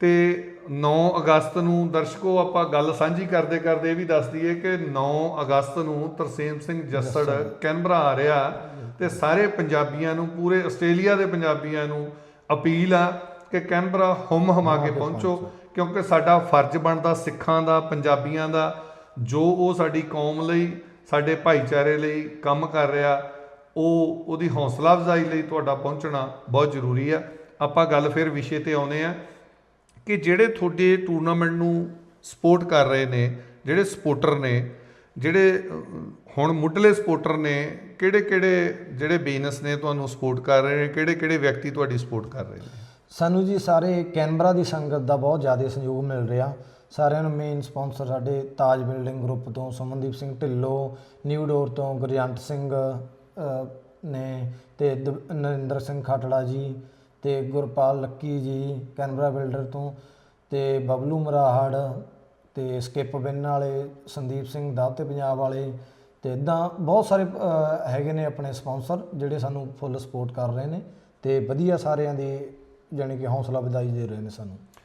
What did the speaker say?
ਤੇ 9 ਅਗਸਤ ਨੂੰ ਦਰਸ਼ਕੋ ਆਪਾਂ ਗੱਲ ਸਾਂਝੀ ਕਰਦੇ ਕਰਦੇ ਇਹ ਵੀ ਦੱਸ ਦਈਏ ਕਿ 9 ਅਗਸਤ ਨੂੰ ਤਰਸੇਮ ਸਿੰਘ ਜੱਸੜ ਕੈਨਬਰਾ ਆ ਰਿਹਾ ਤੇ ਸਾਰੇ ਪੰਜਾਬੀਆਂ ਨੂੰ ਪੂਰੇ ਆਸਟ੍ਰੇਲੀਆ ਦੇ ਪੰਜਾਬੀਆਂ ਨੂੰ ਅਪੀਲ ਆ ਕਿ ਕੈਨਬਰਾ ਹੁਮ ਹਮਾ ਕੇ ਪਹੁੰਚੋ ਕਿਉਂਕਿ ਸਾਡਾ ਫਰਜ਼ ਬਣਦਾ ਸਿੱਖਾਂ ਦਾ ਪੰਜਾਬੀਆਂ ਦਾ ਜੋ ਉਹ ਸਾਡੀ ਕੌਮ ਲਈ ਸਾਡੇ ਭਾਈਚਾਰੇ ਲਈ ਕੰਮ ਕਰ ਰਿਹਾ ਉਹ ਉਹਦੀ ਹੌਸਲਾ ਅਫਜ਼ਾਈ ਲਈ ਤੁਹਾਡਾ ਪਹੁੰਚਣਾ ਬਹੁਤ ਜ਼ਰੂਰੀ ਆ। ਆਪਾਂ ਗੱਲ ਫਿਰ ਵਿਸ਼ੇ ਤੇ ਆਉਨੇ ਆ ਕਿ ਜਿਹੜੇ ਤੁਹਾਡੇ ਟੂਰਨਾਮੈਂਟ ਨੂੰ ਸਪੋਰਟ ਕਰ ਰਹੇ ਨੇ, ਜਿਹੜੇ ਸਪੋਰਟਰ ਨੇ, ਜਿਹੜੇ ਹੁਣ ਮੁੱਢਲੇ ਸਪੋਰਟਰ ਨੇ ਕਿਹੜੇ ਕਿਹੜੇ ਜਿਹੜੇ ਬਿਜ਼ਨਸ ਨੇ ਤੁਹਾਨੂੰ ਸਪੋਰਟ ਕਰ ਰਹੇ ਨੇ ਕਿਹੜੇ ਕਿਹੜੇ ਵਿਅਕਤੀ ਤੁਹਾਡੀ ਸਪੋਰਟ ਕਰ ਰਹੇ ਨੇ? ਸਾਨੂੰ ਜੀ ਸਾਰੇ ਕੈਨਬਰਾ ਦੀ ਸੰਗਤ ਦਾ ਬਹੁਤ ਜ਼ਿਆਦਾ ਸਹਿਯੋਗ ਮਿਲ ਰਿਹਾ। ਸਾਰਿਆਂ ਨੂੰ ਮੇਨ ਸਪਾਂਸਰ ਸਾਡੇ ਤਾਜ ਬਿਲਡਿੰਗ ਗਰੁੱਪ ਤੋਂ ਸੁਮਨਦੀਪ ਸਿੰਘ ਢਿੱਲੋਂ ਨਿਊ ਡੋਰ ਤੋਂ ਗੁਰਜੰਟ ਸਿੰਘ ਨੇ ਤੇ ਦ- ਨਰਿੰਦਰ ਸਿੰਘ ਖਾਟੜਾ ਜੀ ਅਤੇ Gurpal Lucky ji, Canberra builder ਤੋਂ ਅਤੇ ਬਬਲੂ ਮਰਾਹੜ ਅਤੇ ਸਕਿੱਪ ਬਿੰਨ ਵਾਲੇ, ਸੰਦੀਪ ਸਿੰਘ ਦਾਤੇ ਪੰਜਾਬ ਵਾਲੇ ਅਤੇ ਇਦਾਂ ਬਹੁਤ ਸਾਰੇ ਹੈਗੇ ਨੇ ਆਪਣੇ ਸਪਾਂਸਰ ਜਿਹੜੇ ਸਾਨੂੰ ਫੁੱਲ ਸਪੋਰਟ ਕਰ ਰਹੇ ਨੇ ਅਤੇ ਵਧੀਆ ਸਾਰਿਆਂ ਦੀ ਜਾਣੀ ਕਿ ਹੌਸਲਾ ਵਧਾਈ ਦੇ ਰਹੇ ਨੇ ਸਾਨੂੰ।